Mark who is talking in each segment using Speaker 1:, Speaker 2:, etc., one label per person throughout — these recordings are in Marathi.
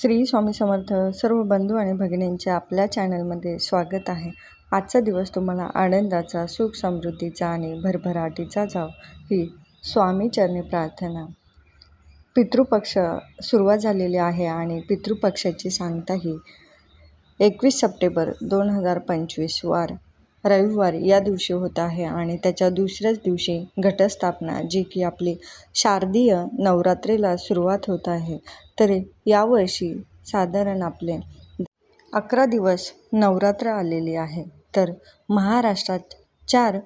Speaker 1: श्री स्वामी समर्थ सर्व बंधू आणि भगिनींचे आपल्या चॅनलमध्ये स्वागत आहे. आजचा दिवस तुम्हाला आनंदाचा सुख समृद्धीचा आणि भरभराटीचा जाव ही स्वामीचरणी प्रार्थना. पितृपक्ष सुरुवात झालेली आहे आणि पितृपक्षाची सांगता ही एकवीस सप्टेंबर दोन हजार पंचवीस वार. रविवार या दिवशी होत आहे आणि त्याच्या दुसऱ्याच दिवशी घटस्थापना जी की आपली शारदीय नवरात्रीला सुरुवात होत आहे. तरी यावर्षी साधारण आपले अकरा दिवस नवरात्र आलेली आहे. तर महाराष्ट्रात चार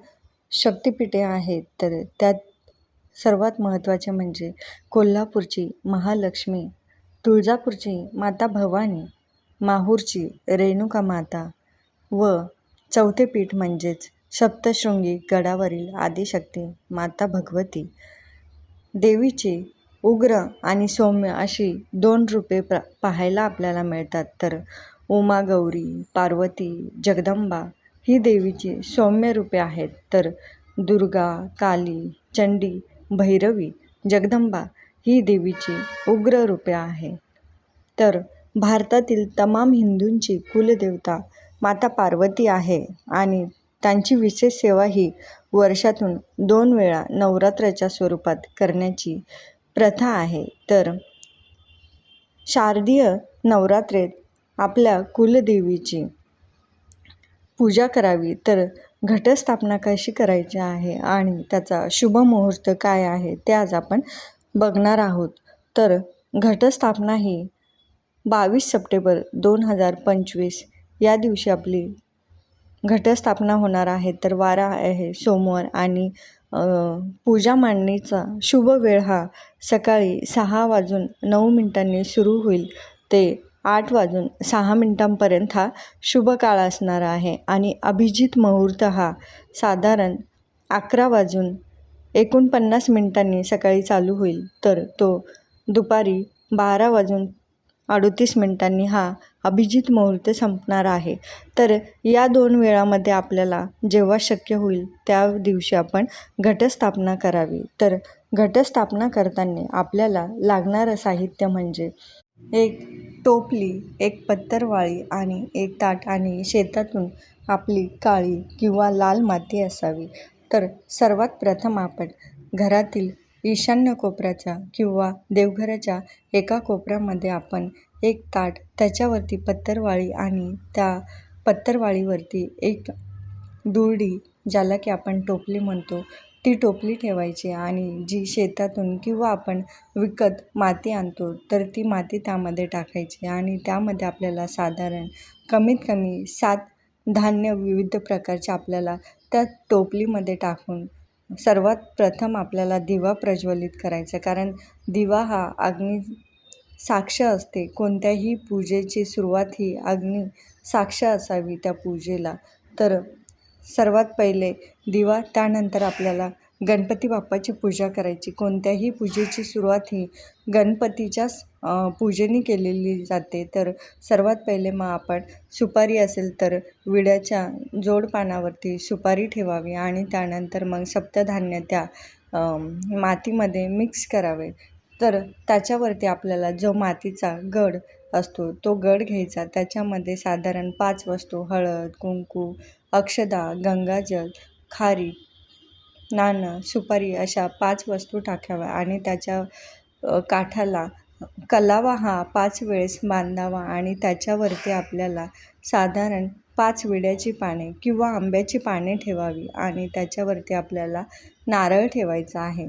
Speaker 1: शक्तिपीठे आहेत. तर त्यात सर्वात महत्त्वाचे म्हणजे कोल्हापूरची महालक्ष्मी तुळजापूरची माता भवानी माहूरची रेणुका माता व चौथे पीठ म्हणजेच सप्तशृंगी गडावरील आदिशक्ती माता भगवती. देवीची उग्र आणि सौम्य अशी दोन रूपे प्र पाहायला आपल्याला मिळतात. तर उमा गौरी पार्वती जगदंबा ही देवीची सौम्य रूपे आहेत. तर दुर्गा काली चंडी भैरवी जगदंबा ही देवीची उग्र रूपे आहे. तर भारतातील तमाम हिंदूंची कुलदेवता माता पार्वती आहे आणि त्यांची विशेष सेवा ही वर्षातून दोन वेळा नवरात्राच्या स्वरूपात करण्याची प्रथा आहे. तर शारदीय नवरात्रेत आपल्या कुलदेवीची पूजा करावी तर घटस्थापना कशी करायची आहे आणि त्याचा शुभ मुहूर्त काय आहे ते आज आपण बघणार आहोत. तर घटस्थापना ही बावीस सप्टेंबर दोन हजार पंचवीस या दिवशी आपली घटस्थापना होणार आहे. तर वारा आहे सोमवार आणि पूजा मांडणीचा शुभ वेळ हा सकाळी सहा वाजून नऊ मिनटांनी सुरू होईल. ते आठ वाजून सहा मिनटांपर्यंत हा शुभ काळ असणार आहे. आणि अभिजित मुहूर्त हा साधारण अकरा वाजून एकोणपन्नास मिनटांनी सकाळी चालू होईल. तर तो दुपारी बारा वाजून अडतीस मिनटांनी हा अभिजित मुहूर्त संपणार आहे. तर या दोन वेळामध्ये आपल्याला जेव्हा शक्य होईल त्या दिवशी आपण घटस्थापना करावी. तर घटस्थापना करताना आपल्याला लागणारं साहित्य म्हणजे एक टोपली एक पत्तरवाळी आणि एक ताट आणि शेतातून आपली काळी किंवा लाल माती असावी. तर सर्वात प्रथम आपण घरातील ईशान्य कोपऱ्याच्या किंवा देवघराच्या एका कोपऱ्यामध्ये आपण एक ताट त्याच्यावरती पत्तरवाळी आणि त्या पत्तरवाळीवरती एक दुरडी ज्याला की आपण टोपली म्हणतो ती टोपली ठेवायची आणि जी शेतातून किंवा आपण विकत माती आणतो तर ती माती त्यामध्ये टाकायची आणि त्यामध्ये आपल्याला साधारण कमीत कमी सात धान्य विविध प्रकारचे आपल्याला त्या टोपलीमध्ये टाकून सर्वात प्रथम आपल्याला दिवा प्रज्वलित करायचा कारण दिवा हा अग्नी साक्ष असते. कोणत्याही पूजेची सुरुवात ही अग्नी साक्ष असावी त्या पूजेला. तर सर्वात पहिले दिवा त्यानंतर आपल्याला गणपती बाप्पाची पूजा करायची. कोणत्याही पूजेची सुरुवात ही गणपतीच्याच पूजेने केलेली जाते. तर सर्वात पहिले मग आपण सुपारी असेल तर विड्याच्या जोडपानावरती सुपारी ठेवावी आणि त्यानंतर मग सप्तधान्य त्या मातीमध्ये मिक्स करावे. तर त्याच्यावरती आपल्याला जो मातीचा गड असतो तो गड घ्यायचा. त्याच्यामध्ये साधारण पाच वस्तू हळद कुंकू अक्षदा गंगाजल खारी नाणं सुपारी अशा पाच वस्तू टाकाव्या आणि त्याच्या काठाला कलावा हा पाच वेळेस बांधावा आणि त्याच्यावरती आपल्याला साधारण पाच विड्याची पाने किंवा आंब्याची पाने ठेवावी आणि त्याच्यावरती आपल्याला नारळ ठेवायचा आहे.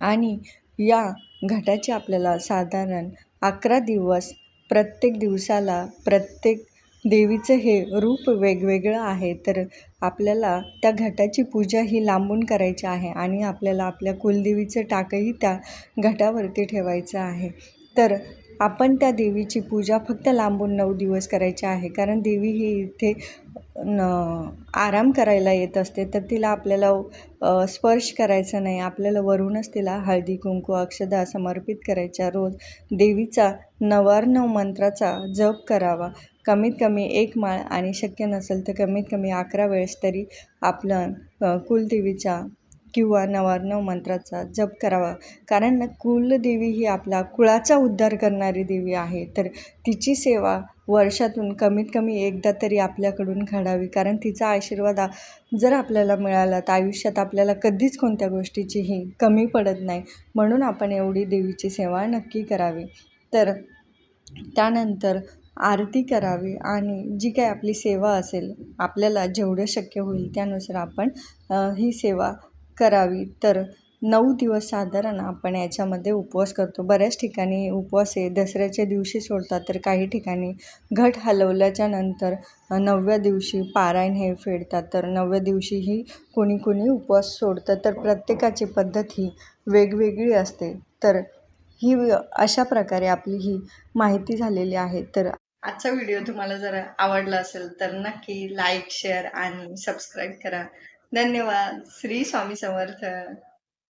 Speaker 1: आणि या घटाची आपल्याला साधारण अकरा दिवस प्रत्येक दिवसाला प्रत्येक देवीचं हे रूप वेगवेगळं आहे तर आपल्याला त्या घटाची पूजा ही लांबून करायची आहे आणि आपल्याला आपल्या कुलदेवीचं टाकही त्या घटावरती ठेवायचं आहे. तर आपण त्या देवीची पूजा फक्त लांबून नऊ दिवस करायची आहे कारण देवी ही इथे न आराम करायला येत असते तर तिला आपल्याला स्पर्श करायचा नाही. आपल्याला वरूनच तिला हळदी कुंकू अक्षदा समर्पित करायच्या. रोज देवीचा नवार्णव मंत्राचा जप करावा. कमीत कमी एक माळ आणि शक्य नसेल तर कमीत कमी अकरा वेळेस तरी आपलं कुलदेवीच्या किंवा नवार्णव मंत्राचा जप करावा. कारण कुलदेवी ही आपला कुळाचा उद्धार करणारी देवी आहे. तर तिची सेवा वर्षातून कमीत कमी एकदा तरी आपल्याकडून घडावी. कारण तिचा आशीर्वाद जर आपल्याला मिळाला तर आयुष्यात आपल्याला कधीच कोणत्या गोष्टीचीही कमी पडत नाही. म्हणून आपण एवढी देवीची सेवा नक्की करावी. तर त्यानंतर आरती करावी आणि जी काय आपली सेवा असेल आपल्याला जेवढं शक्य होईल त्यानुसार आपण ही सेवा करावी. तर नऊ दिवस साधारण आपण याच्यामध्ये उपवास करतो. बऱ्याच ठिकाणी उपवास हे दसऱ्याच्या दिवशी सोडतात तर काही ठिकाणी घट हलवल्याच्या नंतर नवव्या दिवशी पारायण हे फेडतात. तर नवव्या दिवशीही कोणी कोणी उपवास सोडतं. तर प्रत्येकाची पद्धत ही वेगवेगळी असते. तर ही अशा प्रकारे आपली ही माहिती झालेली आहे. तर आजचा व्हिडिओ तुम्हाला जर आवडला असेल तर नक्की लाईक शेअर आणि सबस्क्राईब करा. धन्यवाद. श्री स्वामी समर्थ.